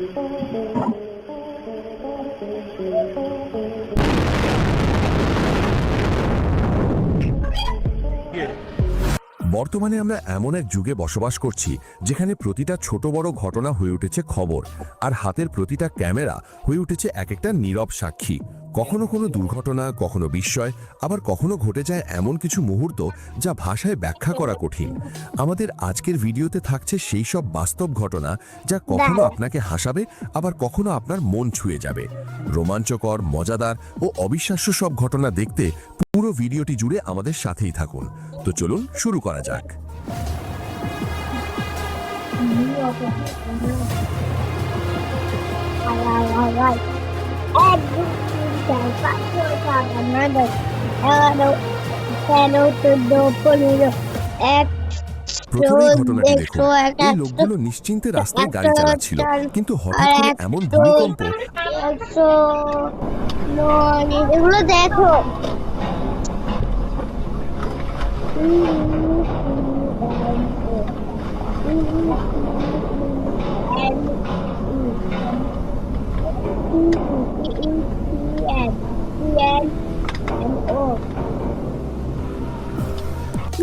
Oh. বর্তমানে আমরা এমন এক যুগে বসবাস করছি যেখানে প্রতিটা ছোট বড় ঘটনা হয়ে উঠেছে খবর আর হাতের প্রতিটা ক্যামেরা হয়ে উঠেছে এক একটা নীরব সাক্ষী। কখনো কোনো দুর্ঘটনা কখনো বিস্ময় আবার কখনো ঘটে যায় এমন কিছু মুহূর্ত যা ভাষায় ব্যাখ্যা করা কঠিন। আমাদের আজকের ভিডিওতে থাকছে সেই সব বাস্তব ঘটনা যা কখনো আপনাকে হাসাবে আবার কখনো আপনার মন ছুঁয়ে যাবে। রোমাঞ্চকর মজাদার ও অবিশ্বাস্য সব ঘটনা দেখতে পুরো ভিডিওটি জুড়ে আমাদের সাথেই থাকুন। তো চলুন শুরু করা যাক। নিশ্চিন্তে রাস্তায় গাড়ি চালাচ্ছিল, কিন্তু এমন ভূমিকম্প দেখো।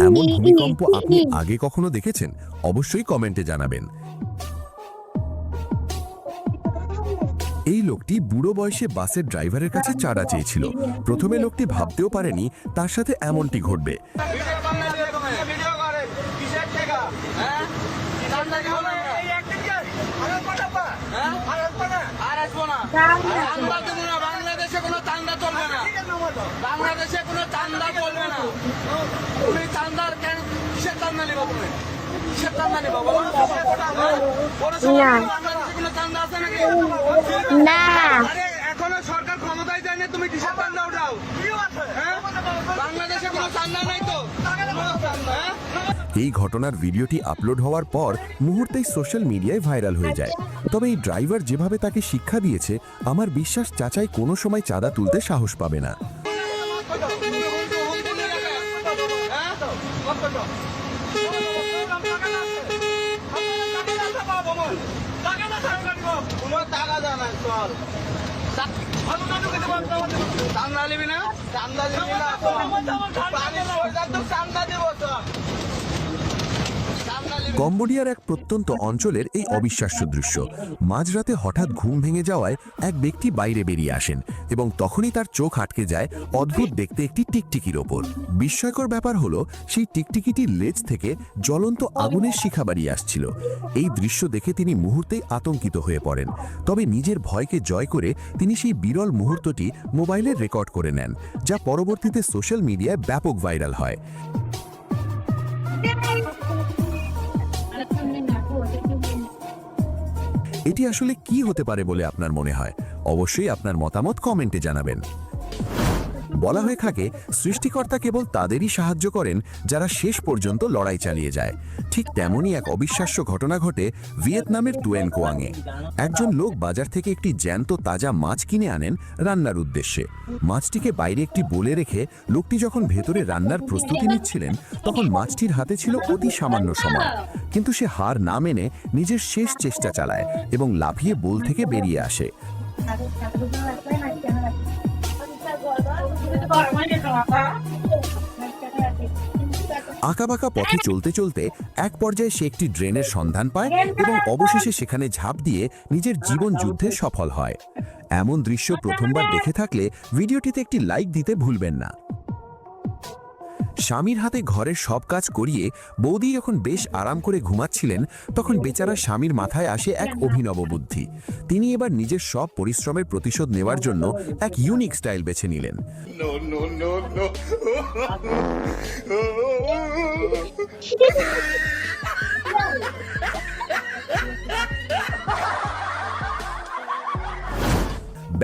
এমন ভূমিকম্প আপনি আগে কখনো দেখেছেন? অবশ্যই কমেন্টে জানাবেন। এই লোকটি বুড়ো বয়সে বাসের ড্রাইভারের কাছে চাঁদা চেয়েছিল প্রথমে লোকটি ভাবতেও পারেনি তার সাথে এমনটি ঘটবে বাংলাদেশে কোনো চান্দা চলবে না তুমি চান্দার কেন কিসের চান্দা তুমি চান্দা। বাংলাদেশে কোনো চান্দা না। এখনও সরকার ক্ষমতায় যায় না তুমি কিসের চান্দা উঠাও হ্যাঁ? বাংলাদেশে কোনো চান্দা নাই তো। হ্যাঁ? এই ঘটনার ভিডিওটি আপলোড হওয়ার পর মুহূর্তেই সোশ্যাল মিডিয়ায় ভাইরাল হয়ে যায়। তবে এই ড্রাইভার যেভাবে তাকে শিক্ষা দিয়েছে আমার বিশ্বাস চাচাই কোনো সময় চাঁদা তুলতে সাহস পাবে না। চান্দা নিবি না? চান্দা নিবি না? চান্দা দিব তো চান্দা নিবি কম্বোডিয়ার এক প্রত্যন্ত অঞ্চলের এই অবিশ্বাস্য দৃশ্য। মাঝরাতে হঠাৎ ঘুম ভেঙে যাওয়ায় এক ব্যক্তি বাইরে বেরিয়ে আসেন এবং তখনই তার চোখ আটকে যায় অদ্ভুত দেখতে একটি টিকটিকির ওপর। বিস্ময়কর ব্যাপার হলো, সেই টিকটিকিটির লেজ থেকে জ্বলন্ত আগুনের শিখা বাড়িয়ে আসছিল। এই দৃশ্য দেখে তিনি মুহূর্তেই আতঙ্কিত হয়ে পড়েন। তবে নিজের ভয়কে জয় করে তিনি সেই বিরল মুহূর্তটি মোবাইলে রেকর্ড করে নেন, যা পরবর্তীতে সোশ্যাল মিডিয়ায় ব্যাপক ভাইরাল হয়। এটি আসলে কি হতে পারে বলে আপনার মনে হয়? অবশ্যই আপনার মতামত কমেন্টে জানাবেন। বলা হয়ে থাকে, সৃষ্টিকর্তা কেবল তাদেরই সাহায্য করেন যারা শেষ পর্যন্ত লড়াই চালিয়ে যায়। ঠিক তেমনই এক অবিশ্বাস্য ঘটনা ঘটে ভিয়েতনামের টুয়েন কোয়াংয়ে একজন লোক বাজার থেকে একটি জ্যান্ত তাজা মাছ কিনে আনেন রান্নার উদ্দেশ্যে। মাছটিকে বাইরে একটি বলে রেখে লোকটি যখন ভেতরে রান্নার প্রস্তুতি নিচ্ছিলেন, তখন মাছটির হাতে ছিল অতি সামান্য সময়। কিন্তু সে হার না মেনে নিজের শেষ চেষ্টা চালায় এবং লাফিয়ে বোল থেকে বেরিয়ে আসে। আঁকাবাঁকা পথে চলতে চলতে এক পর্যায়ে সে একটি ড্রেনের সন্ধান পায় এবং অবশেষে সেখানে ঝাঁপ দিয়ে নিজের জীবন যুদ্ধে সফল হয়। এমন দৃশ্য প্রথমবার দেখে থাকলে ভিডিওটিতে একটি লাইক দিতে ভুলবেন না। স্বামীর হাতে ঘরের সব কাজ করিয়ে বৌদি যখন বেশ আরাম করে ঘুমাচ্ছিলেন তখন বেচারা স্বামীর মাথায় আসে এক অভিনব বুদ্ধি। তিনি এবার নিজের সব পরিশ্রমের প্রতিশোধ নেওয়ার জন্য এক ইউনিক স্টাইল বেছে নিলেন।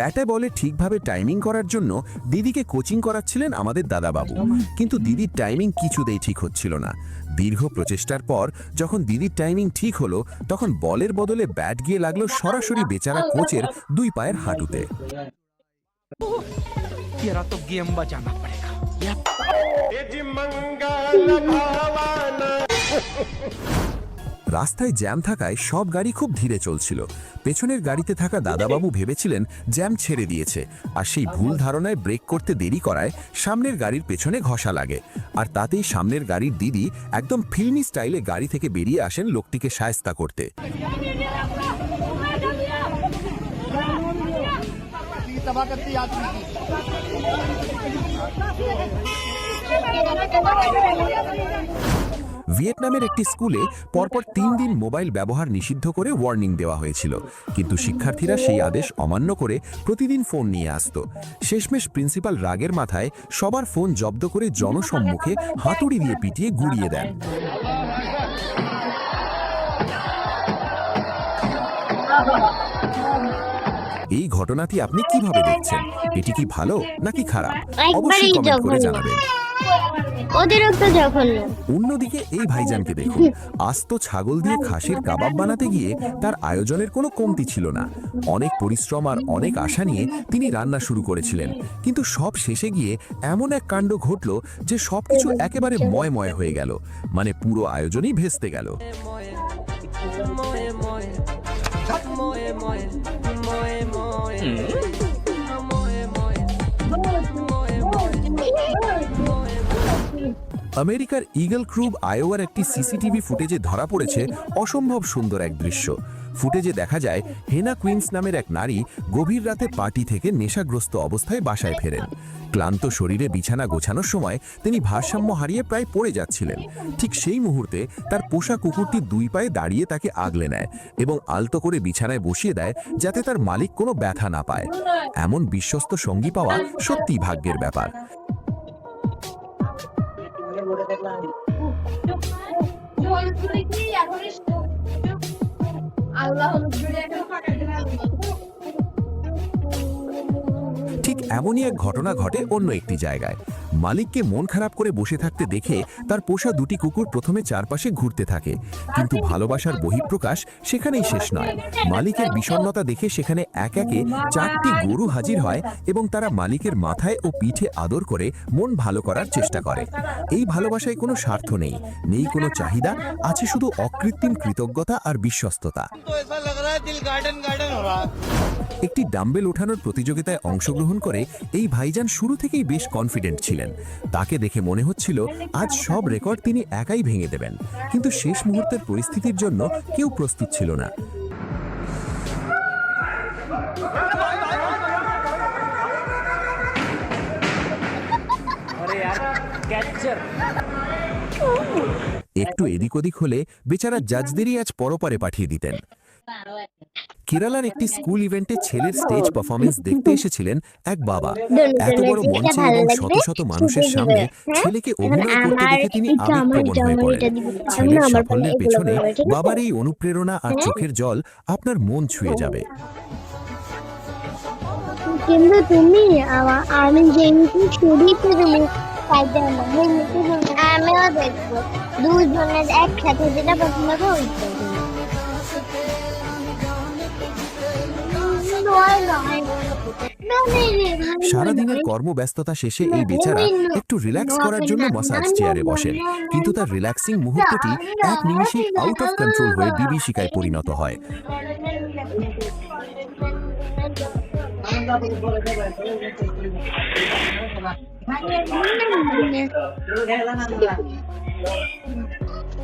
ব্যাটে বলে ঠিকভাবে টাইমিং করার জন্য দিদিকে কোচিং করাচ্ছিলেন আমাদের দাদাবাবু। কিন্তু দিদির টাইমিং কিছুতেই ঠিক হচ্ছিল না। দীর্ঘ প্রচেষ্টার পর যখন দিদির টাইমিং ঠিক হলো তখন বলের বদলে ব্যাট গিয়ে লাগল সরাসরি বেচারা কোচের দুই পায়ের হাঁটুতে। রাস্তায় জ্যাম থাকায় সব গাড়ি খুব ধীরে চলছিল। পেছনের গাড়িতে থাকা দাদাবাবু ভেবেছিলেন জ্যাম ছেড়ে দিয়েছে। আর সেই ভুল ধারণায় ব্রেক করতে দেরি করায় সামনের গাড়ির পেছনে ঘষা লাগে। আর তাতেই সামনের গাড়ির দিদি একদম ফিল্মি স্টাইলে গাড়ি থেকে বেরিয়ে আসেন লোকটিকে সায়স্তা করতে। ভিয়েতনামের একটি স্কুলে পরপর তিন দিন মোবাইল ব্যবহার নিষিদ্ধ করে ওয়ার্নিং দেওয়া হয়েছিল। কিন্তু শিক্ষার্থীরা সেই আদেশ অমান্য করে প্রতিদিন ফোন নিয়ে আসত। শেষমেশ প্রিন্সিপাল রাগের মাথায় সবার ফোন জব্দ করে জনসম্মুখে হাতুড়ি দিয়ে পিটিয়ে গুড়িয়ে দেন। এই ঘটনাটি আপনি কীভাবে দেখছেন? এটি কি ভালো নাকি খারাপ? অবশ্যই কমেন্ট করে জানাবেন। অতিরিক্ত জঘন্য। অন্যদিকে এই ভাইজানকে দেখুন। আস্ত ছাগল দিয়ে খাসির কাবাব বানাতে গিয়ে তার আয়োজনের কোনো কমতি ছিল না। অনেক পরিশ্রম আর অনেক আশা নিয়ে তিনি রান্না শুরু করেছিলেন। কিন্তু সব শেষে গিয়ে এমন এক কাণ্ড ঘটল যে সবকিছু একেবারে ময় ময় হয়ে গেল। মানে পুরো আয়োজনই ভেস্তে গেল। আমেরিকার ইগল ক্রুব আয়োয়ার একটি সিসিটিভি ফুটেজে ধরা পড়েছে অসম্ভব সুন্দর এক দৃশ্য। ফুটেজে দেখা যায়, হেনা কুইন্স নামের এক নারী গভীর রাতে পার্টি থেকে নেশাগ্রস্ত অবস্থায় বাসায় ফেরেন। ক্লান্ত শরীরে বিছানা গোছানোর সময় তিনি ভারসাম্য হারিয়ে প্রায় পড়ে যাচ্ছিলেন। ঠিক সেই মুহূর্তে তার পোষা কুকুরটি দুই পায়ে দাঁড়িয়ে তাকে আগলে নেয় এবং আলতো করে বিছানায় বসিয়ে দেয় যাতে তার মালিক কোনো ব্যথা না পায়। এমন বিশ্বস্ত সঙ্গী পাওয়া সত্যি ভাগ্যের ব্যাপার। ঠিক এমনই এক ঘটনা ঘটে অন্য একটি জায়গায়। মালিককে মন খারাপ করে বসে থাকতে দেখে তার পোষা দুটি কুকুর প্রথমে চারপাশে ঘুরতে থাকে। কিন্তু ভালোবাসার বহিঃপ্রকাশ সেখানেই শেষ নয়। মালিকের বিষণ্নতা দেখে সেখানে এক একে চারটি গরু হাজির হয় এবং তারা মালিকের মাথায় ও পিঠে আদর করে মন ভালো করার চেষ্টা করে। এই ভালোবাসায় কোনো স্বার্থ নেই নেই কোনো চাহিদা, আছে শুধু অকৃত্রিম কৃতজ্ঞতা আর বিশ্বস্ততা। रहा है दिल गार्डन गार्डन हो रहा है একটি ডাম্বেল ওঠানোর প্রতিযোগিতায় অংশগ্রহণ করে এই ভাইজান শুরু থেকেই বেশ কনফিডেন্ট ছিলেন তাকে দেখে মনে হচ্ছিল আজ সব রেকর্ড তিনি একাই ভেঙে দেবেন কিন্তু শেষ মুহূর্তের পরিস্থিতির জন্য কেউ প্রস্তুত ছিল না একটু এদিক ওদিক হলে বেচারা জাজদেরই আজ পরপারে পাঠিয়ে দিতেন কেরালার একটি স্কুল ইভেন্টে ছেলের স্টেজ পারফরমেন্স দেখতে এসেছিলেন এক বাবা। এত বড় মঞ্চে এবং শত শত মানুষের সামনে ছেলেকে অভিনয় করতে দেখে তিনি আবেগপ্রবণ হয়ে পড়েন। ছেলের সাফল্যের পেছনে বাবার এই অনুপ্রেরণা আর চোখের জল আপনার মন ছুঁয়ে যাবে। কিন্তু তুমি আমি যেহেতু শুরুতে তুমি আমিও দেখব। দুজনের একসাথে যেটা পছন্দ করো সারাদিনের কর্মব্যস্ততা শেষে এই বেচারা একটু রিল্যাক্স করার জন্য মাসাজ চেয়ারে বসেন কিন্তু তার রিল্যাক্সিং মুহূর্তটি এক নিমিষেই আউট অফ কন্ট্রোল হয়ে বিভীষিকায় পরিণত হয়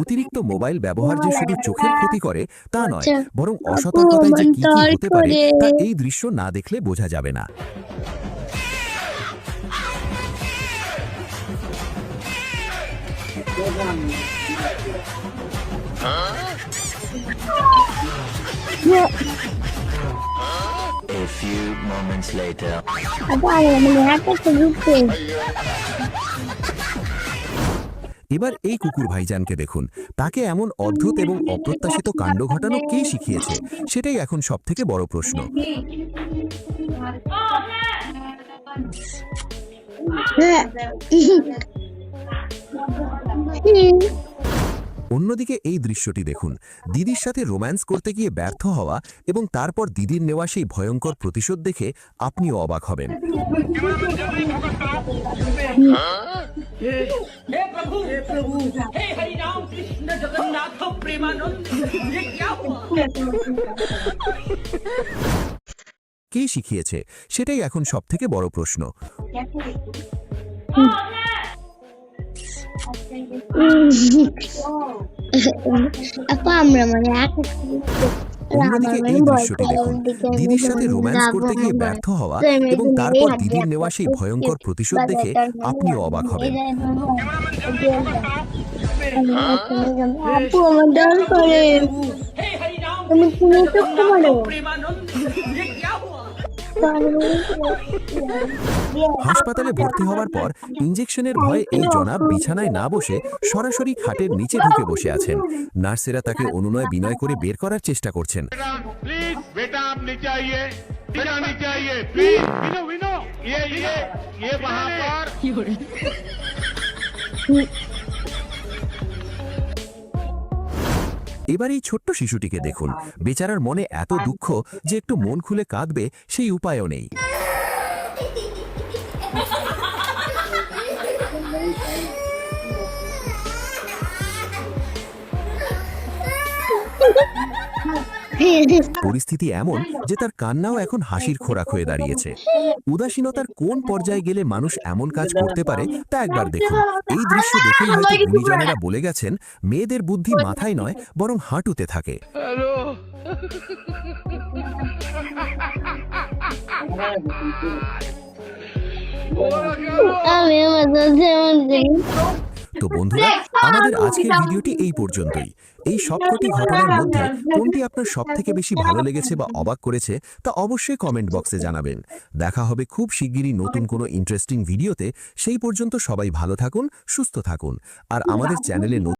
অতিরিক্ত মোবাইল ব্যবহার যে শুধু চোখের ক্ষতি করে তা নয় আচ্ছা। বরং অসতর্কতায় যে কি কি হতে পারে তা এই দৃশ্য না দেখলে বোঝা যাবে না A few moments later. এবার এই কুকুর ভাইজানকে দেখুন। তাকে এমন অদ্ভুত এবং অপ্রত্যাশিত কাণ্ড ঘটানো কে শিখিয়েছে, সেটাই এখন সবথেকে বড় প্রশ্ন। হ্যাঁ অন্যদিকে এই দৃশ্যটি দেখুন। দিদির সাথে রোম্যান্স করতে গিয়ে ব্যর্থ হওয়া এবং তারপর দিদির নেওয়া সেই ভয়ঙ্কর প্রতিশোধ দেখে আপনিও অবাক হবেন। কে শিখিয়েছে? সেটাই এখন সবথেকে বড় প্রশ্ন। আপা আমরা দিদির সাথে রোম্যান্স করতে গিয়ে ব্যর্থ হওয়া এবং তারপর দিদির নেওয়া সেই ভয়ঙ্কর প্রতিশোধ দেখে আপনিও অবাক হবেন। আপু আমার করে তুমি তো হাসপাতালে ভর্তি হওয়ার পর ইঞ্জেকশনের ভয়ে এই জনাব বিছানায় না বসে সরাসরি খাটের নিচে ঢুকে বসে আছেন। নার্সেরা তাকে অনুনয় বিনয় করে বের করার চেষ্টা করছেন। প্লিজ এবার এই ছোট্ট শিশুটিকে দেখুন। বেচারার মনে এত দুঃখ যে একটু মন খুলে কাঁদবে, সেই উপায়ও নেই। পরিস্থিতি এমন যে তার কান্নাও এখন হাসির খোরাক হয়ে দাঁড়িয়েছে। উদাসীনতার কোন পর্যায়ে গেলে মানুষ এমন কাজ করতে পারে তা একবার দেখুন। এই দৃশ্য দেখেই হয়তো গুণীজনেরা বলে গেছেন মেয়েদের বুদ্ধি মাথায় নয় বরং হাঁটুতে থাকে। আমি আমার যেমন তো বন্ধুরা আমাদের আজকের ভিডিওটি এই পর্যন্তই। এই সবকটি ঘটনার মধ্যে কোনটি আপনার সব থেকে বেশি ভালো লেগেছে বা অবাক করেছে তা অবশ্যই কমেন্ট বক্সে জানাবেন। দেখা হবে খুব শিগগিরই নতুন কোনো ইন্টারেস্টিং ভিডিওতে সেই পর্যন্ত সবাই ভালো থাকুন সুস্থ থাকুন। আর আমাদের চ্যানেলে